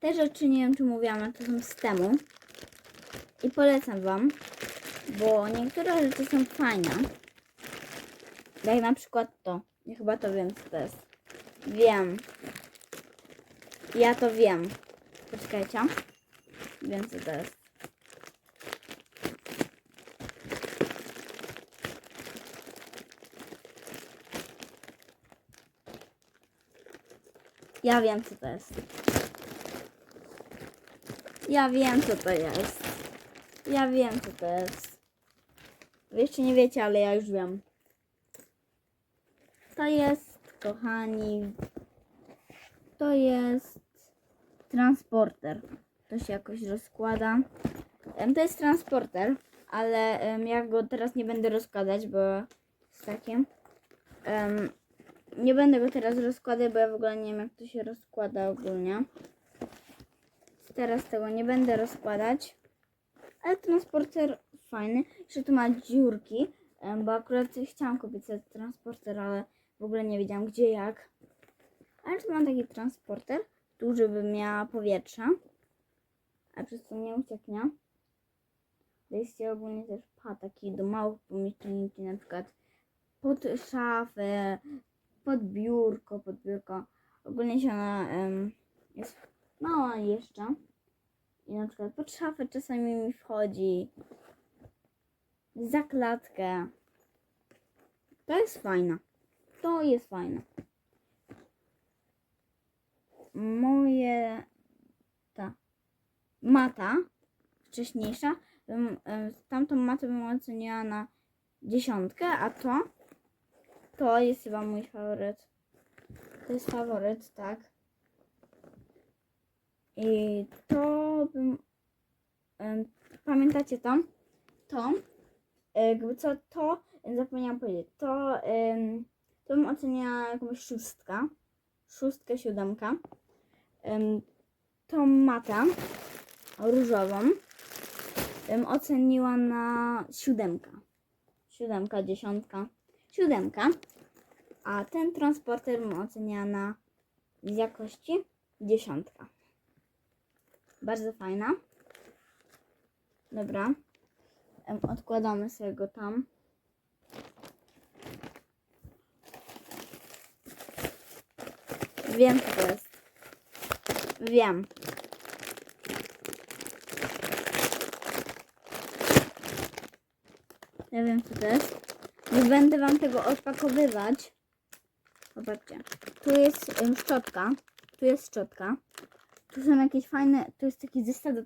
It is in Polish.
Te rzeczy nie wiem czy mówiłam, ale to są z temu. I polecam wam, bo niektóre rzeczy są fajne. Jak na przykład to. Ja chyba to wiem co to jest. Wiem. Ja to wiem. Poczekajcie. Wiem co to jest. Ja wiem co to jest. Ja wiem co to jest. Ja wiem co to jest. Wy jeszcze nie wiecie, ale ja już wiem. To jest, kochani, to jest transporter. To się jakoś rozkłada. To jest transporter, ale ja go teraz nie będę rozkładać, bo takie. Em, nie będę go teraz rozkładać, bo ja w ogóle nie wiem jak to się rozkłada ogólnie. Teraz tego nie będę rozkładać. Ale transporter fajny. Jeszcze tu ma dziurki, bo akurat chciałam kupić sobie transporter, ale w ogóle nie wiedziałam gdzie, jak. Ale tu mam taki transporter, tu żeby miała powietrze, a przez to nie ucieknie. Wejście ogólnie też pa taki do małych pomieszczeń, na przykład pod szafę, pod biurko, pod biurko. Ogólnie się ona em, jest mała jeszcze. I na przykład pod szafę czasami mi wchodzi. Za klatkę. To jest fajne. To jest fajne. Moje ta mata wcześniejsza, tamtą matę bym oceniała na dziesiątkę, a to to jest chyba mój faworyt. To jest faworyt, tak. I to pamiętacie to? To. e, co to. Zapomniałam powiedzieć. To. to bym oceniała jakąś szóstka. Szóstkę, siódemka. Em, Tą matę różową bym oceniła na siódemka. Siódemka, dziesiątka. Siódemka. A ten transporter bym oceniała na jakości dziesiątka. Bardzo fajna. Dobra. Odkładamy sobie go tam. Wiem, co to jest. Wiem. Ja wiem, co to jest. Nie będę wam tego odpakowywać. Zobaczcie. Tu jest em, szczotka. Tu jest szczotka. Tu są jakieś fajne. Tu jest taki zestaw do